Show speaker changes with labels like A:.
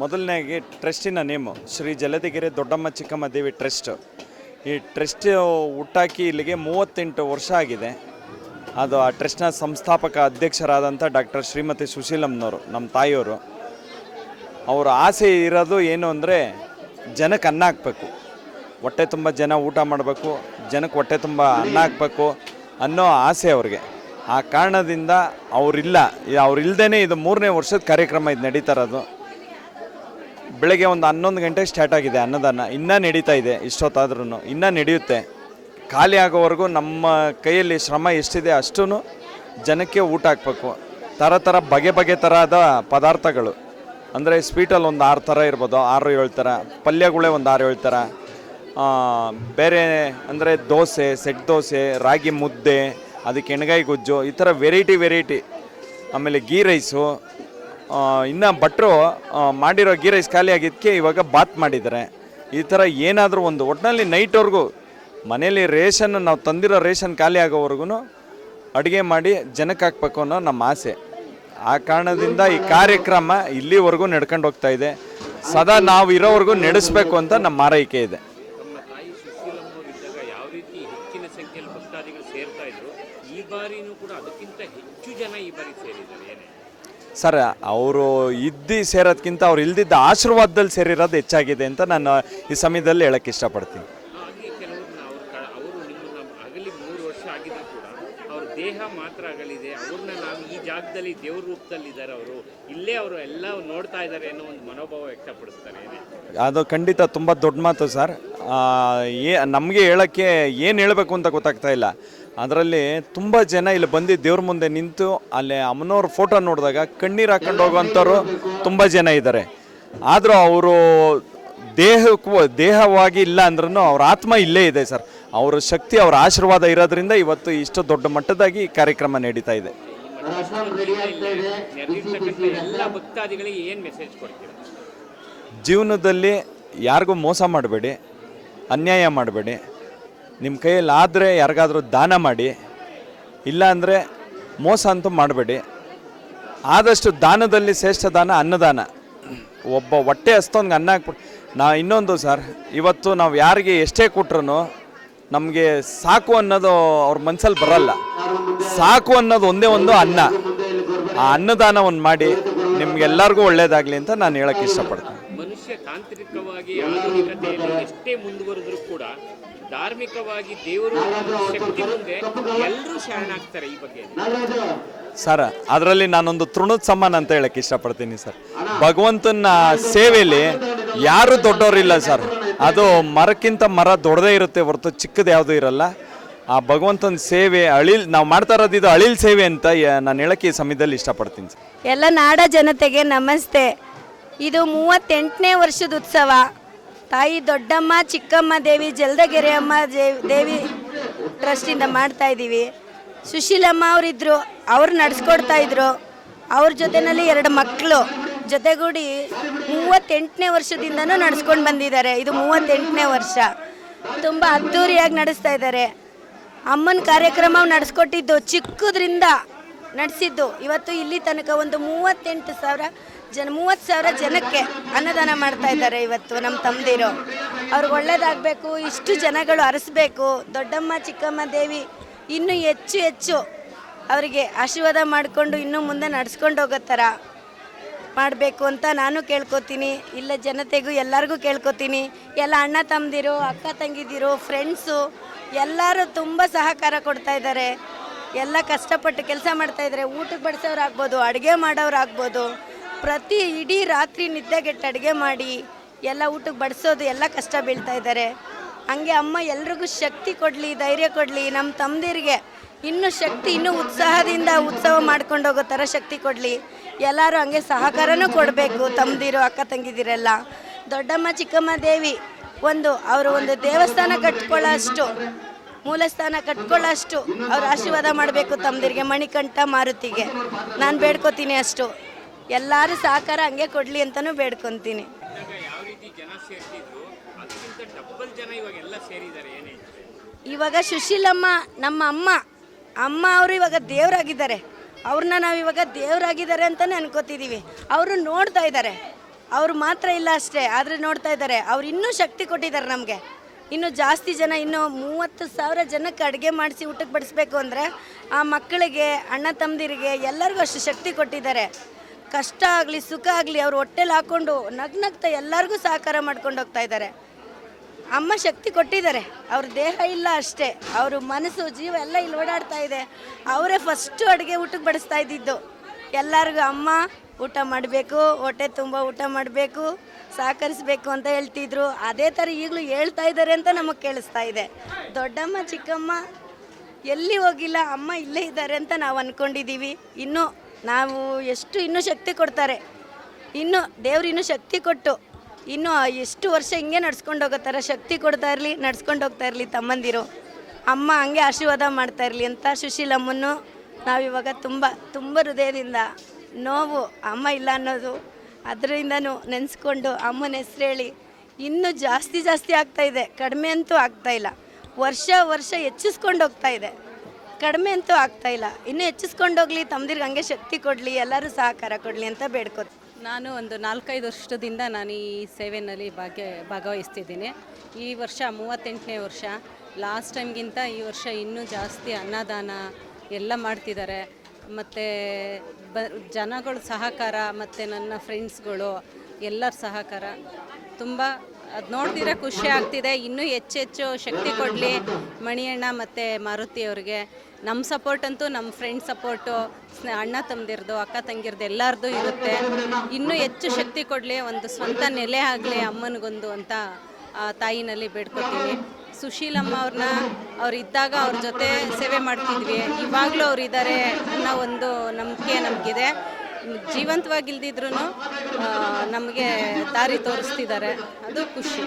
A: ಮೊದಲನೇಗೆ ಟ್ರಸ್ಟಿನ name. Shri ಜಲದಿಗೆರೆ ದೊಡ್ಡಮ್ಮ ಚಿಕ್ಕಮ್ಮ ದೇವಿ trust. ಈ ಟ್ರಸ್ಟ್ ಹುಟ್ಟಾಕಿ ಇಲ್ಲಿಗೆ ಮೂವತ್ತೆಂಟು ವರ್ಷ ಆಗಿದೆ. ಅದು ಆ ಟ್ರಸ್ಟ್ನ ಸಂಸ್ಥಾಪಕ ಅಧ್ಯಕ್ಷರಾದಂಥ ಡಾಕ್ಟರ್ ಶ್ರೀಮತಿ ಸುಶೀಲಮ್ಮನವರು, ನಮ್ಮ ತಾಯಿಯವರು. ಅವರ ಆಸೆ ಇರೋದು ಏನು ಅಂದರೆ ಜನಕ್ಕೆ ಅನ್ನ ಹಾಕಬೇಕು. ಹೊಟ್ಟೆ ತುಂಬ ಜನ ಊಟ ಮಾಡಬೇಕು, ಜನಕ್ಕೆ ಹೊಟ್ಟೆ ತುಂಬ ಅನ್ನ ಹಾಕ್ಬೇಕು ಅನ್ನೋ ಆಸೆ ಅವ್ರಿಗೆ. ಆ ಕಾರಣದಿಂದ ಅವರಿಲ್ಲ ಅವ್ರಿಲ್ದೇ ಇದು ಮೂರನೇ ವರ್ಷದ ಕಾರ್ಯಕ್ರಮ ಇದು ನಡೀತಾ ಇರೋದು. ಬೆಳಗ್ಗೆ ಒಂದು ಹನ್ನೊಂದು ಗಂಟೆಗೆ ಸ್ಟಾರ್ಟ್ ಆಗಿದೆ ಅನ್ನದಾನ. ಇನ್ನೂ ನಡೀತಾ ಇದೆ ಇಷ್ಟೊತ್ತಾದ್ರೂ ಇನ್ನೂ ನಡೆಯುತ್ತೆ. ಖಾಲಿ ಆಗೋವರೆಗೂ ನಮ್ಮ ಕೈಯಲ್ಲಿ ಶ್ರಮ ಎಷ್ಟಿದೆ ಅಷ್ಟೂ ಜನಕ್ಕೆ ಊಟ ಹಾಕ್ಬೇಕು. ಥರ ಥರ ಬಗೆ ಬಗೆ ಥರದ ಪದಾರ್ಥಗಳು. ಅಂದರೆ ಸ್ವೀಟಲ್ಲಿ ಒಂದು ಆರು ಥರ ಇರ್ಬೋದು, ಆರು ಏಳು ಥರ. ಪಲ್ಯಗಳೇ ಒಂದು ಆರು ಏಳು ಥರ. ಬೇರೆ ಅಂದರೆ ದೋಸೆ, ಸೆಟ್ ದೋಸೆ, ರಾಗಿ ಮುದ್ದೆ, ಅದಕ್ಕೆ ಎಣ್ಗಾಯಿ ಗೊಜ್ಜು, ಈ ಥರ ವೆರೈಟಿ ವೆರೈಟಿ ಆಮೇಲೆ ಗೀ ರೈಸು ಇನ್ನು ಭಟ್ರು ಮಾಡಿರೋ ಗೀ ರೈಸ್ ಖಾಲಿ ಆಗಿದ್ದಕ್ಕೆ ಇವಾಗ ಬಾತ್ ಮಾಡಿದ್ದಾರೆ. ಈ ಥರ ಏನಾದರೂ ಒಂದು ಒಟ್ಟಿನಲ್ಲಿ ನೈಟ್ವರೆಗೂ ಮನೇಲಿ ರೇಷನ್ ನಾವು ತಂದಿರೋ ರೇಷನ್ ಖಾಲಿ ಆಗೋವರೆಗೂ ಅಡುಗೆ ಮಾಡಿ ಜನಕ್ಕೆ ಹಾಕ್ಬೇಕು ಅನ್ನೋ ನಮ್ಮ ಆಸೆ. ಆ ಕಾರಣದಿಂದ ಈ ಕಾರ್ಯಕ್ರಮ ಇಲ್ಲಿವರೆಗೂ ನಡ್ಕೊಂಡು ಹೋಗ್ತಾ ಇದೆ. ಸದಾ ನಾವು ಇರೋವರೆಗೂ ನಡೆಸಬೇಕು ಅಂತ ನಮ್ಮ ಆರೈಕೆ ಇದೆ.
B: ಈ ಬಾರಿನೂ ಕೂಡ ಅದಕ್ಕಿಂತ ಹೆಚ್ಚು ಜನ ಈ ಬಾರಿ
A: ಸರ್ ಅವರು ಇದ್ದು ಸೇರೋದಕ್ಕಿಂತ ಅವ್ರು ಇಲ್ದಿದ್ದ ಆಶೀರ್ವಾದದಲ್ಲಿ ಸೇರಿರೋದು ಹೆಚ್ಚಾಗಿದೆ ಅಂತ ನಾನು ಈ ಸಮಯದಲ್ಲಿ ಹೇಳಕ್ಕೆ ಇಷ್ಟಪಡ್ತೀನಿ.
B: ದೇಹ ಮಾತ್ರ ಅಗಲಿದೆ ಅವ್ರನ್ನ ನಾವು ಈ ಜಾಗದಲ್ಲಿ ದೇವ್ರ ರೂಪದಲ್ಲಿದ್ದಾರೆ ಅವರು. ಇಲ್ಲೇ ಅವರು ಎಲ್ಲ ನೋಡ್ತಾ ಇದ್ದಾರೆ ಅನ್ನೋ ಒಂದು ಮನೋಭಾವ ವ್ಯಕ್ತಪಡಿಸ್ತಾರೆ.
A: ಅದು ಖಂಡಿತ ತುಂಬ ದೊಡ್ಡ ಮಾತು ಸರ್. ಏ ನಮಗೆ ಹೇಳೋಕ್ಕೆ ಏನು ಹೇಳಬೇಕು ಅಂತ ಗೊತ್ತಾಗ್ತಾ ಇಲ್ಲ. ಅದರಲ್ಲಿ ತುಂಬ ಜನ ಇಲ್ಲಿ ಬಂದು ದೇವ್ರ ಮುಂದೆ ನಿಂತು ಅಲ್ಲಿ ಅಮ್ಮನವ್ರ ಫೋಟೋ ನೋಡಿದಾಗ ಕಣ್ಣೀರು ಹಾಕೊಂಡು ಹೋಗುವಂಥವ್ರು ತುಂಬ ಜನ ಇದ್ದಾರೆ. ಆದರೂ ಅವರು ದೇಹಕ್ಕೂ ದೇಹವಾಗಿ ಇಲ್ಲ ಅಂದ್ರೂ ಅವ್ರ ಆತ್ಮ ಇಲ್ಲೇ ಇದೆ ಸರ್. ಅವರ ಶಕ್ತಿ, ಅವರ ಆಶೀರ್ವಾದ ಇರೋದ್ರಿಂದ ಇವತ್ತು ಇಷ್ಟು ದೊಡ್ಡ ಮಟ್ಟದಾಗಿ ಕಾರ್ಯಕ್ರಮ ನಡೀತಾ ಇದೆ. ಜೀವನದಲ್ಲಿ ಯಾರಿಗೂ ಮೋಸ ಮಾಡಬೇಡಿ, ಅನ್ಯಾಯ ಮಾಡಬೇಡಿ. ನಿಮ್ಮ ಕೈಯಲ್ಲಿ ಆದರೆ ಯಾರಿಗಾದರೂ ದಾನ ಮಾಡಿ, ಇಲ್ಲ ಅಂದರೆ ಮೋಸ ಅಂತೂ ಮಾಡಬೇಡಿ. ಆದಷ್ಟು ದಾನದಲ್ಲಿ ಶ್ರೇಷ್ಠ ದಾನ ಅನ್ನದಾನ. ಒಬ್ಬ ಹೊಟ್ಟೆ ಅಷ್ಟೊಂದು ಅನ್ನ ಹಾಕ್ಬಿಟ್ಟು ನಾ ಇನ್ನೊಂದು ಸರ್, ಇವತ್ತು ನಾವು ಯಾರಿಗೆ ಎಷ್ಟೇ ಕೊಟ್ರು ನಮಗೆ ಸಾಕು ಅನ್ನೋದು ಅವ್ರ ಮನಸ್ಸಲ್ಲಿ ಬರಲ್ಲ. ಸಾಕು ಅನ್ನೋದು ಒಂದೇ ಒಂದು ಅನ್ನ. ಆ ಅನ್ನದಾನವನ್ನು ಮಾಡಿ ನಿಮ್ಗೆಲ್ಲರಿಗೂ ಒಳ್ಳೇದಾಗಲಿ ಅಂತ ನಾನು ಹೇಳಕ್ಕೆ ಇಷ್ಟಪಡ್ತೀನಿ.
B: ಮನುಷ್ಯ ತಾಂತ್ರಿಕವಾಗಿ ಆಧುನಿಕತೆಯಲ್ಲಿ ಎಷ್ಟೇ ಮುಂದುವರೆದ್ರೂ ಕೂಡ ಧಾರ್ಮಿಕವಾಗಿ ದೇವರು ಶಕ್ತಿ ಮುಂದೆ ಎಲ್ಲರೂ ಶರಣಾಗ್ತಾರೆ ಈ ಬಗ್ಗೆ.
A: ಸರ್ ಅದರಲ್ಲಿ ನಾನೊಂದು ತೃಣದ ಸಮಾನ ಅಂತ ಹೇಳಕ್ಕೆ ಇಷ್ಟಪಡ್ತೀನಿ ಸರ್. ಭಗವಂತನ ಸೇವೆಯಲ್ಲಿ ಯಾರು ದೊಡ್ಡವರಿಲ್ಲ ಸರ್. ಅದು ಮರಕ್ಕಿಂತ ಮರ ದೊಡ್ಡದೇ ಇರುತ್ತೆ ಹೊರತು ಚಿಕ್ಕದು ಯಾವುದೂ ಇರಲ್ಲ. ಆ ಭಗವಂತನ ಸೇವೆ ಅಳಿಲ್ ನಾವು ಮಾಡ್ತಾ ಇರೋದು ಇದು ಅಳಿಲ್ ಸೇವೆ ಅಂತ ಯ- ನಾನು ಹೇಳಕ್ಕೆ ಈ ಸಮಯದಲ್ಲಿ ಇಷ್ಟಪಡ್ತೀನಿ ಸರ್.
C: ಎಲ್ಲ ನಾಡ ಜನತೆಗೆ ನಮಸ್ತೆ. ಇದು ಮೂವತ್ತೆಂಟನೇ ವರ್ಷದ ಉತ್ಸವ. ತಾಯಿ ದೊಡ್ಡಮ್ಮ, ಚಿಕ್ಕಮ್ಮ ದೇವಿ, ಜಲ್ದಗೆರೆಯಮ್ಮ ದೇವಿ ಟ್ರಸ್ಟಿಂದ ಮಾಡ್ತಾ ಇದ್ದೀವಿ. ಸುಶೀಲಮ್ಮ ಅವರಿದ್ದರು ಅವ್ರು ನಡೆಸ್ಕೊಡ್ತಾ ಇದ್ರು. ಅವ್ರ ಜೊತೆನಲ್ಲಿ ಎರಡು ಮಕ್ಕಳು ಜೊತೆಗೂಡಿ ಮೂವತ್ತೆಂಟನೇ ವರ್ಷದಿಂದನೂ ನಡೆಸ್ಕೊಂಡು ಬಂದಿದ್ದಾರೆ. ಇದು ಮೂವತ್ತೆಂಟನೇ ವರ್ಷ. ತುಂಬ ಅದ್ಧೂರಿಯಾಗಿ ನಡೆಸ್ತಾ ಇದ್ದಾರೆ. ಅಮ್ಮನ ಕಾರ್ಯಕ್ರಮ ನಡೆಸ್ಕೊಟ್ಟಿದ್ದು ಚಿಕ್ಕದ್ರಿಂದ ನಡೆಸಿದ್ದು. ಇವತ್ತು ಇಲ್ಲಿ ತನಕ ಒಂದು ಮೂವತ್ತೆಂಟು ಸಾವಿರ ಜನ, ಮೂವತ್ತು ಸಾವಿರ ಜನಕ್ಕೆ ಅನ್ನದಾನ ಮಾಡ್ತಾ ಇದ್ದಾರೆ ಇವತ್ತು ನಮ್ಮ ತಮ್ಮದಿರು. ಅವ್ರಿಗೆ ಒಳ್ಳೇದಾಗಬೇಕು, ಇಷ್ಟು ಜನಗಳು ಅರಸಬೇಕು. ದೊಡ್ಡಮ್ಮ, ಚಿಕ್ಕಮ್ಮ, ದೇವಿ ಇನ್ನೂ ಹೆಚ್ಚು ಹೆಚ್ಚು ಅವರಿಗೆ ಆಶೀರ್ವಾದ ಮಾಡಿಕೊಂಡು ಇನ್ನೂ ಮುಂದೆ ನಡೆಸ್ಕೊಂಡು ಹೋಗೋ ಥರ ಮಾಡಬೇಕು ಅಂತ ನಾನು ಕೇಳ್ಕೊತೀನಿ. ಇಲ್ಲ, ಜನತೆಗೂ ಎಲ್ಲರಿಗೂ ಕೇಳ್ಕೊತೀನಿ. ಎಲ್ಲ ಅಣ್ಣ ತಮ್ಮದಿರು, ಅಕ್ಕ ತಂಗಿದಿರು ಫ್ರೆಂಡ್ಸು ಎಲ್ಲರೂ ತುಂಬ ಸಹಕಾರ ಕೊಡ್ತಾ ಇದ್ದಾರೆ. ಎಲ್ಲ ಕಷ್ಟಪಟ್ಟು ಕೆಲಸ ಮಾಡ್ತಾ ಇದ್ದಾರೆ ಊಟಕ್ಕೆ ಬಡಿಸೋರು ಆಗ್ಬೋದು, ಅಡುಗೆ ಮಾಡೋರು ಆಗ್ಬೋದು, ಪ್ರತಿ ಇಡೀ ರಾತ್ರಿ ನಿದ್ದೆಗೆಟ್ಟು ಅಡುಗೆ ಮಾಡಿ ಎಲ್ಲ ಊಟಕ್ಕೆ ಬಡಿಸೋದು ಎಲ್ಲ ಕಷ್ಟ ಬೀಳ್ತಾ ಇದ್ದಾರೆ. ಹಂಗೆ ಅಮ್ಮ ಎಲ್ರಿಗೂ ಶಕ್ತಿ ಕೊಡಲಿ, ಧೈರ್ಯ ಕೊಡಲಿ, ನಮ್ಮ ತಮ್ಮದಿರಿಗೆ ಇನ್ನೂ ಶಕ್ತಿ, ಇನ್ನೂ ಉತ್ಸಾಹದಿಂದ ಉತ್ಸವ ಮಾಡ್ಕೊಂಡು ಹೋಗೋ ಥರ ಶಕ್ತಿ ಕೊಡಲಿ. ಎಲ್ಲರೂ ಹಂಗೆ ಸಹಕಾರನೂ ಕೊಡಬೇಕು ತಮ್ಮದಿರು, ಅಕ್ಕ ತಂಗಿದಿರೆಲ್ಲ. ದೊಡ್ಡಮ್ಮ ಚಿಕ್ಕಮ್ಮ ದೇವಿ, ಒಂದು, ಅವರು ಒಂದು ದೇವಸ್ಥಾನ ಕಟ್ಕೊಳ್ಳೋ ಅಷ್ಟು ಮೂಲಸ್ಥಾನ ಕಟ್ಕೊಳ್ಳೋಷ್ಟು ಅವ್ರ ಆಶೀರ್ವಾದ ಮಾಡಬೇಕು ತಮ್ಮದಿರಿಗೆ ಮಣಿಕಂಠ ಮಾರುತಿಗೆ. ನಾನು ಬೇಡ್ಕೋತೀನಿ ಅಷ್ಟು. ಎಲ್ಲರೂ ಸಹಕಾರ ಹಂಗೆ ಕೊಡಲಿ ಅಂತಲೂ ಬೇಡ್ಕೊತೀನಿ.
B: ಇವಾಗ
C: ಸುಶೀಲಮ್ಮ ನಮ್ಮ ಅಮ್ಮ ಅಮ್ಮ ಅವರು ಇವಾಗ ದೇವರಾಗಿದ್ದಾರೆ. ಅವ್ರನ್ನ ನಾವು ಇವಾಗ ದೇವರಾಗಿದ್ದಾರೆ ಅಂತಲೇ ಅನ್ಕೋತಿದ್ದೀವಿ ಅವರು ನೋಡ್ತಾ ಇದ್ದಾರೆ. ಅವ್ರು ಮಾತ್ರ ಇಲ್ಲ ಅಷ್ಟೇ, ಆದರೆ ನೋಡ್ತಾ ಇದ್ದಾರೆ. ಅವ್ರು ಇನ್ನೂ ಶಕ್ತಿ ಕೊಟ್ಟಿದ್ದಾರೆ ನಮಗೆ. ಇನ್ನು ಜಾಸ್ತಿ ಜನ ಇನ್ನು ಮೂವತ್ತು ಸಾವಿರ ಜನಕ್ಕೆ ಅಡುಗೆ ಮಾಡಿಸಿ ಊಟಕ್ಕೆ ಬಡಿಸ್ಬೇಕು ಅಂದರೆ ಆ ಮಕ್ಕಳಿಗೆ, ಅಣ್ಣ ತಮ್ಮದಿರಿಗೆ ಎಲ್ಲರಿಗೂ ಅಷ್ಟು ಶಕ್ತಿ ಕೊಟ್ಟಿದ್ದಾರೆ. ಕಷ್ಟ ಆಗಲಿ, ಸುಖ ಆಗಲಿ ಅವ್ರು ಹೊಟ್ಟೆಲಿ ಹಾಕ್ಕೊಂಡು ನಗ್ನಗ್ತಾ ಎಲ್ಲರಿಗೂ ಸಹಕಾರ ಮಾಡ್ಕೊಂಡು ಹೋಗ್ತಾ ಇದ್ದಾರೆ. ಅಮ್ಮ ಶಕ್ತಿ ಕೊಟ್ಟಿದ್ದಾರೆ. ಅವ್ರ ದೇಹ ಇಲ್ಲ ಅಷ್ಟೇ. ಅವರು ಮನಸ್ಸು, ಜೀವ ಎಲ್ಲ ಇಲ್ಲಿ ಓಡಾಡ್ತಾ ಇದೆ. ಅವರೇ ಫಸ್ಟು ಅಡುಗೆ ಊಟಕ್ಕೆ ಬಡಿಸ್ತಾ ಇದ್ದಿದ್ದು. ಎಲ್ಲರಿಗೂ ಅಮ್ಮ, ಊಟ ಮಾಡಬೇಕು, ಹೊಟ್ಟೆ ತುಂಬ ಊಟ ಮಾಡಬೇಕು. ಸಹಕರಿಸ್ಬೇಕು ಅಂತ ಹೇಳ್ತಿದ್ರು. ಅದೇ ಥರ ಈಗಲೂ ಹೇಳ್ತಾ ಇದ್ದಾರೆ ಅಂತ ನಮಗೆ ಕೇಳಿಸ್ತಾ ಇದೆ. ದೊಡ್ಡಮ್ಮ, ಚಿಕ್ಕಮ್ಮ ಎಲ್ಲಿ ಹೋಗಿಲ್ಲ, ಅಮ್ಮ ಇಲ್ಲೇ ಇದ್ದಾರೆ ಅಂತ ನಾವು ಅಂದ್ಕೊಂಡಿದ್ದೀವಿ ಇನ್ನು ನಾವು ಎಷ್ಟು ಇನ್ನೂ ಶಕ್ತಿ ಕೊಡ್ತಾರೆ. ಇನ್ನು ದೇವ್ರು ಇನ್ನೂ ಶಕ್ತಿ ಕೊಟ್ಟು, ಇನ್ನು ಎಷ್ಟು ವರ್ಷ ಹಿಂಗೆ ನಡ್ಸ್ಕೊಂಡು ಹೋಗೋ ಥರ ಶಕ್ತಿ ಕೊಡ್ತಾ ಇರಲಿ, ನಡ್ಸ್ಕೊಂಡು ಹೋಗ್ತಾ ಇರಲಿ ತಮ್ಮಂದಿರು. ಅಮ್ಮ ಹಂಗೆ ಆಶೀರ್ವಾದ ಮಾಡ್ತಾ ಇರಲಿ ಅಂತ ಸುಶೀಲಮ್ಮನ್ನು ನಾವಿವಾಗ ತುಂಬ ತುಂಬ ಹೃದಯದಿಂದ ನೋವು, ಅಮ್ಮ ಇಲ್ಲ ಅನ್ನೋದು ಅದರಿಂದನೂ ನೆನೆಸ್ಕೊಂಡು ಅಮ್ಮನ ಹೆಸ್ರು ಹೇಳಿ, ಇನ್ನೂ ಜಾಸ್ತಿ ಜಾಸ್ತಿ ಆಗ್ತಾ ಇದೆ, ಕಡಿಮೆ ಅಂತೂ ಆಗ್ತಾ ಇಲ್ಲ. ವರ್ಷ ವರ್ಷ ಹೆಚ್ಚಿಸ್ಕೊಂಡು ಹೋಗ್ತಾ ಇದೆ. ಕಡಿಮೆ ಅಂತೂ ಆಗ್ತಾ ಇಲ್ಲ. ಇನ್ನೂ ಹೆಚ್ಚಿಸ್ಕೊಂಡು ಹೋಗ್ಲಿ ತಮ್ಮದಿರ್ಗೆ ಹಂಗೆ ಶಕ್ತಿ ಕೊಡಲಿ, ಎಲ್ಲರೂ ಸಹಕಾರ ಕೊಡಲಿ ಅಂತ ಬೇಡ್ಕೋತೀನಿ
D: ನಾನು ಒಂದು ನಾಲ್ಕೈದು ವರ್ಷದಿಂದ ನಾನು ಈ ಸೇವೆಯಲ್ಲಿ ಭಾಗ್ಯ, ಭಾಗವಹಿಸ್ತಿದ್ದೀನಿ. ಈ ವರ್ಷ ಮೂವತ್ತೆಂಟನೇ ವರ್ಷ. ಲಾಸ್ಟ್ ಟೈಮ್ಗಿಂತ ಈ ವರ್ಷ ಇನ್ನೂ ಜಾಸ್ತಿ ಅನ್ನದಾನ ಎಲ್ಲ ಮಾಡ್ತಿದ್ದಾರೆ. ಮತ್ತು ಬ, ಜನಗಳ ಸಹಕಾರ ಮತ್ತು ನನ್ನ ಫ್ರೆಂಡ್ಸ್ಗಳು ಎಲ್ಲರ ಸಹಕಾರ. ತುಂಬ ಅದು ನೋಡ್ತಿದ್ರೆ ಖುಷಿ ಆಗ್ತಿದೆ. ಇನ್ನೂ ಹೆಚ್ಚೆಚ್ಚು ಶಕ್ತಿ ಕೊಡಲಿ ಮಣಿಯಣ್ಣ ಮತ್ತು ಮಾರುತಿ ಅವ್ರಿಗೆ. ನಮ್ಮ ಸಪೋರ್ಟ್ ಅಂತೂ ನಮ್ಮ ಫ್ರೆಂಡ್ ಸಪೋರ್ಟು ಅಣ್ಣ ತಮ್ಮದಿರ್ದು ಅಕ್ಕ ತಂಗಿರ್ದು ಎಲ್ಲರದು ಇರುತ್ತೆ. ಇನ್ನೂ ಹೆಚ್ಚು ಶಕ್ತಿ ಕೊಡಲಿ, ಒಂದು ಸ್ವಂತ ನೆಲೆ ಆಗಲಿ ಅಮ್ಮನಿಗೊಂದು ಅಂತ ತಾಯಿನಲ್ಲಿ ಬೇಡ್ಕೊತೀನಿ. ಸುಶೀಲಮ್ಮ ಅವ್ರನ್ನ ಅವ್ರು ಇದ್ದಾಗ ಅವ್ರ ಜೊತೆ ಸೇವೆ ಮಾಡ್ತಿದ್ವಿ. ಇವಾಗಲೂ ಅವ್ರು ಇದ್ದಾರೆ ಅನ್ನೋ ಒಂದು ನಂಬಿಕೆ ನಮಗಿದೆ. ಜೀವಂತವಾಗಿಲ್ದಿದ್ರೂ ನಮಗೆ ದಾರಿ ತೋರಿಸ್ತಿದ್ದಾರೆ ಅದು ಖುಷಿ.